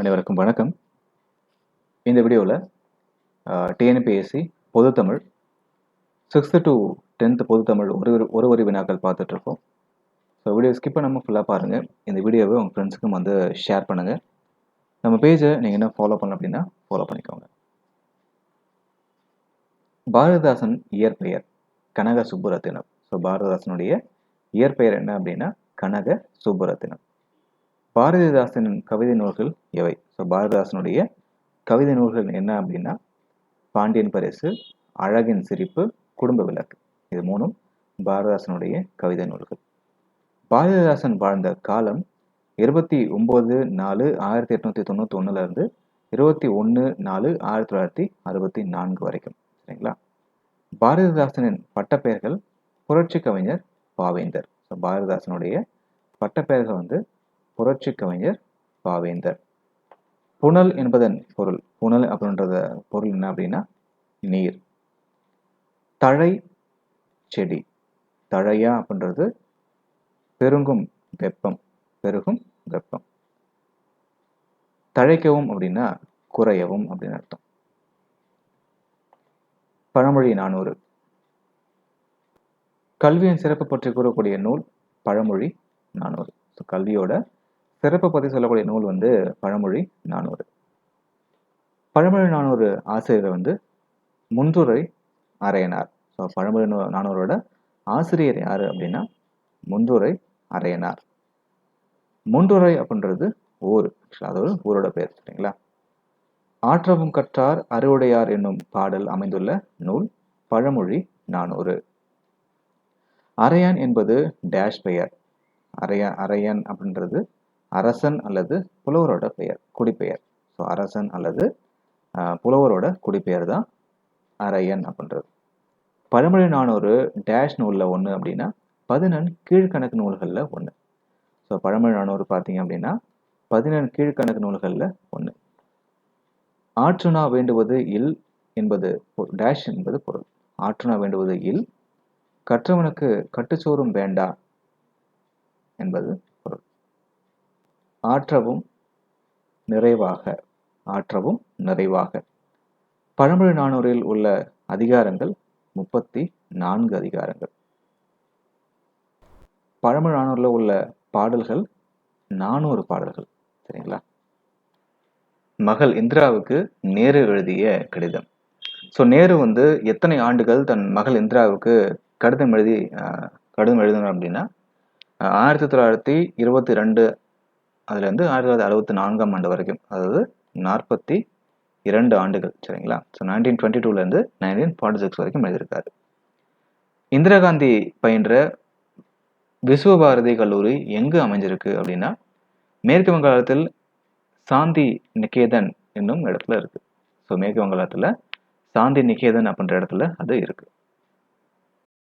அனைவருக்கும் வணக்கம். இந்த வீடியோவில் டிஎன்பிஎஸ்சி பொதுத்தமிழ் சிக்ஸ்த்து டு டென்த்து பொதுத்தமிழ் ஒரு ஒரு ஒரு ஒரு வினாக்கள் பார்த்துட்ருக்கோம். ஸோ வீடியோ ஸ்கிப் பண்ணாமல் ஃபுல்லாக பாருங்கள் இந்த வீடியோவை உங்கள் ஃப்ரெண்ட்ஸுக்கும் வந்து ஷேர் பண்ணுங்கள் நம்ம பேஜை நீங்கள் என்ன ஃபாலோ பண்ணல அப்படின்னா ஃபாலோ பண்ணிக்கோங்க. பாரதிதாசன் இயற்பெயர் கனக சுப்புரத்தினம் ஸோ பாரதிதாசனுடைய இயற்பெயர் என்ன அப்படின்னா கனக சுப்புரத்தினம் பாரதிதாசனின் கவிதை நூல்கள் எவை? ஸோ பாரதிதாசனுடைய கவிதை நூல்கள் என்ன அப்படின்னா பாண்டியன் பரிசு அழகின் சிரிப்பு குடும்ப விளக்கு. இது மூணும் பாரதிதாசனுடைய கவிதை நூல்கள். பாரதிதாசன் வாழ்ந்த காலம் இருபத்தி ஒம்பது நாலு ஆயிரத்தி எட்நூற்றி தொண்ணூற்றி ஒன்றுலேருந்து இருபத்தி ஒன்று நாலு ஆயிரத்தி தொள்ளாயிரத்தி அறுபத்தி நான்கு வரைக்கும். சரிங்களா? பாரதிதாசனின் பட்டப்பெயர்கள் புரட்சி கவிஞர் பாவேந்தர். ஸோ பாரதிதாசனுடைய பட்டப்பெயர்கள் வந்து புரட்சி கவிஞர் பாவேந்தர். புனல் என்பதன் பொருள். புனல் அப்படின்றத பொருள் என்ன அப்படின்னா நீர். தழை செடி. தழையா அப்படின்றது பெருங்கும் வெப்பம். பெருகும் வெப்பம். தழைக்கவும் அப்படின்னா குறையவும் அப்படின்னு அர்த்தம். பழமொழி நானூறு. கல்வியின் சிறப்பு பற்றி கூறக்கூடிய நூல் பழமொழி நானூறு. ஸோ கல்வியோட சிறப்பை பற்றி சொல்லக்கூடிய நூல் வந்து பழமொழி நானூறு. பழமொழி நானூறு ஆசிரியர் வந்து முன்துறை அரையனார் ஸோ பழமொழி நானூரோட ஆசிரியர் யார் அப்படின்னா முன்துறை அரையனார் முன்துறை அப்படின்றது ஊர். அது ஒரு ஊரோட பேர் சரிங்களா? ஆற்றவும் கற்றார் அறுவடையார் என்னும் பாடல் அமைந்துள்ள நூல் பழமொழி நானூறு. அரையான் என்பது டேஷ் பெயர். அரையா அரையன் அப்படின்றது அரசன் அல்லது புலவரோட பெயர் குடிப்பெயர். ஸோ அரசன் அல்லது புலவரோட குடிப்பெயர் தான் அரையன் அப்படின்றது. பழமொழி நானூறு டேஷ் நூலில் ஒன்று அப்படின்னா பதினெண் கீழ்கணக்கு நூல்களில் ஒன்று ஸோ பழமொழி நானூறு பார்த்தீங்க அப்படின்னா பதினெண் கீழ்கணக்கு நூல்களில் ஒன்று ஆற்றுணா வேண்டுவது இல் என்பது டேஷ் என்பது பொருள். ஆற்றுணா வேண்டுவது இல் கற்றவனுக்கு கட்டுச்சோறும் வேண்டா என்பது ஆற்றவும் நிறைவாக ஆற்றவும் நிறைவாக. பழமொழி நானூரில் உள்ள அதிகாரங்கள் முப்பத்தி நான்கு அதிகாரங்கள். பழமொழி நானூரில் உள்ள பாடல்கள் நானூறு பாடல்கள் சரிங்களா? மகள் இந்திராவுக்கு நேரு எழுதிய கடிதம். ஸோ நேரு வந்து எத்தனை ஆண்டுகள் தன் மகள் இந்திராவுக்கு கடிதம் எழுதி கடிதம் எழுதினார் அப்படின்னா ஆயிரத்தி தொள்ளாயிரத்தி இருபத்தி ரெண்டு அதுலேருந்து ஆயிரத்தி தொள்ளாயிரத்தி அறுபத்தி நான்காம் ஆண்டு வரைக்கும் அதாவது நாற்பத்தி இரண்டு ஆண்டுகள் சரிங்களா? ஸோ நைன்டீன் டுவெண்ட்டி டூலேருந்து நைன்டீன் ஃபார்ட்டி சிக்ஸ் வரைக்கும் எழுதியிருக்காரு. இந்திரா காந்தி பயின்ற விஸ்வபாரதி கல்லூரி எங்கு அமைஞ்சிருக்கு அப்படின்னா மேற்கு வங்காளத்தில் சாந்தி நிகேதன் என்னும் இடத்துல இருக்குது ஸோ மேற்கு வங்காளத்தில் சாந்தி நிகேதன் அப்படின்ற இடத்துல அது இருக்குது